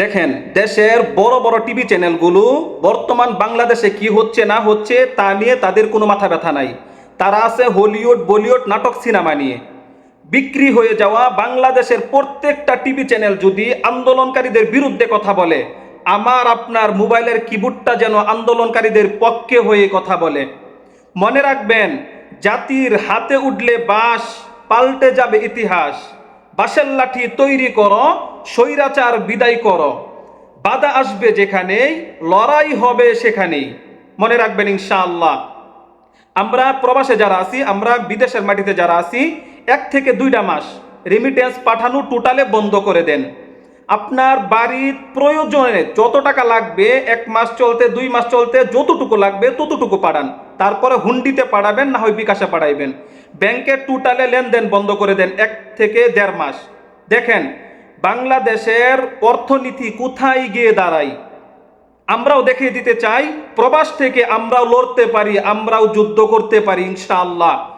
দেখেন, দেশের বড় বড় টিভি চ্যানেলগুলো বর্তমান বাংলাদেশে কি হচ্ছে না হচ্ছে তা নিয়ে তাদের কোনো মাথা ব্যথা নাই। তারা আছে হলিউড, বলিউড নাটক, সিনেমা নিয়ে। বিক্রি হয়ে যাওয়া বাংলাদেশের প্রত্যেকটা টিভি চ্যানেল যদি আন্দোলনকারীদের বিরুদ্ধে কথা বলে, আমার আপনার মোবাইলের কিবোর্ডটা যেন আন্দোলনকারীদের পক্ষে হয়ে কথা বলে। মনে রাখবেন, জাতির হাতে উঠলে বাস, পাল্টে যাবে ইতিহাস। বাঁশের লাঠি তৈরি করো স্বৈরাচার বিদায় কর। বাধা আসবে যেখানেই, লড়াই হবে সেখানেই। মনে রাখবেন ইনশাআল্লাহ। আমরা প্রবাসে যারা আছি, আমরা বিদেশের মাটিতে যারা আছি, এক থেকে দুইটা মাস রেমিটেন্স পাঠানো টোটালে বন্ধ করে দেন। আপনার বাড়ির প্রয়োজনে যত টাকা লাগবে, এক মাস চলতে, দুই মাস চলতে, যতটুকু লাগবে, ততটুকু পাঠান। তারপরে হুন্ডিতে পাঠাবেন, না হয় বিকাশে পাঠাইবেন। ব্যাংকের টোটালে লেনদেন বন্ধ করে দেন, এক থেকে দেড় মাস। দেখেন বাংলাদেশের অর্থনীতি কোথায় গিয়ে দাঁড়াই আমরাও দেখিয়ে দিতে চাই, প্রবাস থেকে আমরাও লড়তে পারি, আমরাও যুদ্ধ করতে পারি, ইনশাআল্লাহ।